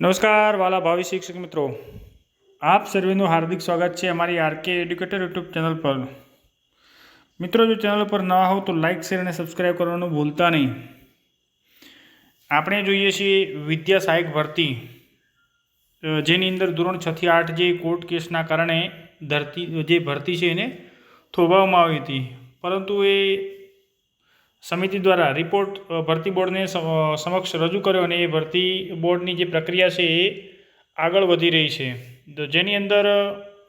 નમસ્કાર, વાલા ભાવિ શિક્ષક મિત્રો. આપ સર્વેનું હાર્દિક સ્વાગત છે અમારી આરકે એડ્યુકેટર યુટ્યુબ ચેનલ પર. મિત્રો, જો ચેનલ પર ન હો તો લાઇક શેર અને સબસ્ક્રાઈબ કરવાનું ભૂલતા નહીં. આપણે જોઈએ છીએ વિદ્યા સહાયક ભરતી. જેની અંદર ધોરણ છથી આઠ જે કોર્ટ કેસના કારણે ધરતી, જે ભરતી છે એને થોભાવવામાં આવી હતી. પરંતુ એ સમિતિ દ્વારા રિપોર્ટ ભરતી બોર્ડને સમ- સમક્ષ રજૂ કર્યો અને એ ભરતી બોર્ડની જે પ્રક્રિયા છે એ આગળ વધી રહી છે. તો જેની અંદર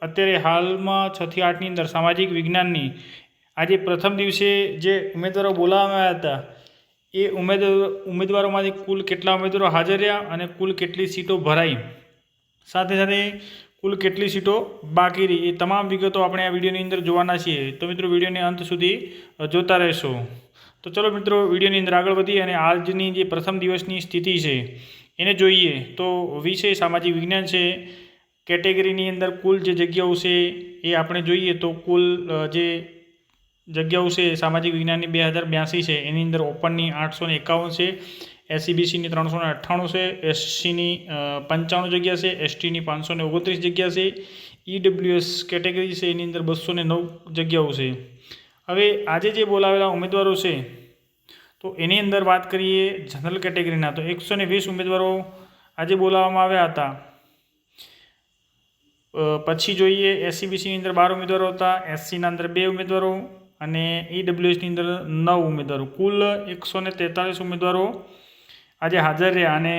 અત્યારે હાલમાં છથી આઠની અંદર સામાજિક વિજ્ઞાનની આજે પ્રથમ દિવસે જે ઉમેદવારો બોલાવવામાં આવ્યા હતા, એ ઉમેદવાર ઉમેદવારોમાંથી કુલ કેટલા ઉમેદવારો હાજર રહ્યા અને કુલ કેટલી સીટો ભરાઈ? સાથે સાથે કુલ કેટલી સીટો બાકી રહી? એ તમામ વિગતો આપણે આ વિડીયોની અંદર જોવાના છીએ. તો મિત્રો, વિડીયોને અંત સુધી જોતા રહેશો. તો ચલો મિત્રો, વિડીયોની અંદર આગળ વધીએ અને આજની જે પ્રથમ દિવસની સ્થિતિ છે, એને જોઈએ. તો વિષય સામાજિક વિજ્ઞાન છે. કેટેગરીની અંદર કુલ જે જગ્યાઓ છે, એ આપણે જોઈએ તો કુલ જે જગ્યાઓ છે, સામાજિક વિજ્ઞાનની બે હજાર બ્યાસી છે. એની અંદર ઓપનની આઠસો ને એકાવન છે, એસસીબીસીની ત્રણસો ને અઠ્ઠાણું છે, એસસીની પંચાણું જગ્યા છે, એસટીની પાંચસો ને ઓગણત્રીસ જગ્યા છે, ઈડબ્લ્યુએસ કેટેગરી છે, એની અંદર બસો ને નવ જગ્યાઓ છે. હવે આજે જે બોલાવેલા ઉમેદવારો છે, તો એની અંદર વાત કરીએ જનરલ કેટેગરીના તો એકસો ને વીસ ઉમેદવારો આજે બોલાવવામાં આવ્યા હતા. પછી જોઈએ એસસીબીસીની અંદર બાર ઉમેદવારો હતા એસસીના અંદર બે ઉમેદવારો અને ઈડબ્લ્યુએસની અંદર નવ ઉમેદવારો. કુલ એકસો ને તેતાલીસ ઉમેદવારો આજે હાજર રહ્યા અને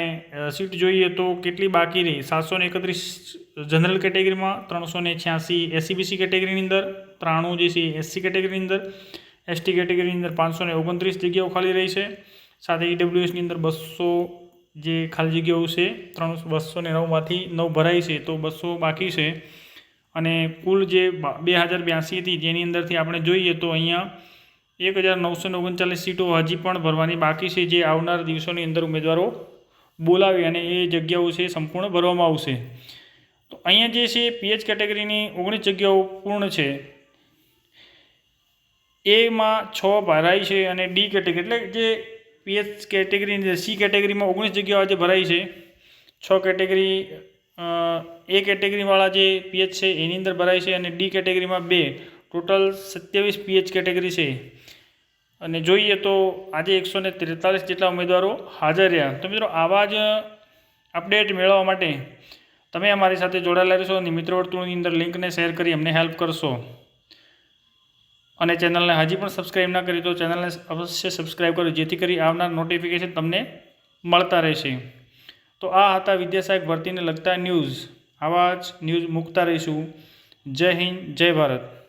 સીટ જોઈએ તો કેટલી બાકી રહી? સાતસો એકત્રીસ જનરલ કેટેગરીમાં ત્રણસો ને છ્યાસી એસસીબીસી કેટેગરીની અંદર, ત્રાણું જે છે એસસી કેટેગરીની અંદર એસટી કેટેગરીની અંદર પાંચસો ને ઓગણત્રીસ જગ્યાઓ ખાલી રહી છે. સાથે ઈડબ્લ્યુએસની અંદર બસો જે ખાલી જગ્યાઓ છે, ત્રણ બસો ને નવમાંથી નવ ભરાઈ છે, તો બસો બાકી છે. અને કુલ જે બે હજાર બ્યાસી હતી જેની અંદરથી આપણે જોઈએ તો અહીંયા એક હજાર નવસો ને ઓગણચાલીસ સીટો હજી પણ ભરવાની બાકી છે, જે આવનાર દિવસોની અંદર ઉમેદવારો બોલાવી અને એ જગ્યાઓ છે સંપૂર્ણ ભરવામાં આવશે. અહીંયા જે છે પીએચ કેટેગરીની ઓગણીસ જગ્યાઓ પૂર્ણ છે. એમાં છ ભરાઈ છે અને ડી કેટેગરી, એટલે જે પીએચ કેટેગરીની સી કેટેગરીમાં ઓગણીસ જગ્યાઓ આજે ભરાઈ છે. છ કેટેગરી એ કેટેગરીવાળા જે પીએચ છે એની અંદર ભરાય છે અને ડી કેટેગરીમાં બે. ટોટલ સત્યાવીસ પીએચ કેટેગરી છે. અને જોઈએ તો આજે એકસો ને ત્રેતાલીસ જેટલા ઉમેદવારો હાજર રહ્યા. તો મિત્રો આવા જ અપડેટ મેળવવા માટે તમે અમારી સાથે જોડાયેલા રહેશો અને મિત્ર વર્તુળની અંદર લિંકને શેર કરી અમને હેલ્પ કરશો. અને ચેનલને હજી પણ સબસ્ક્રાઈબ ના કરી તો ચેનલને અવશ્ય સબસ્ક્રાઈબ કરો, જેથી કરી આવનાર નોટિફિકેશન તમને મળતા રહેશે. તો આ હતા વિદ્યાસાહેબ ભરતીને લગતા ન્યૂઝ. આવા જ ન્યૂઝ મૂકતા રહીશું. જય હિન્દ, જય ભારત.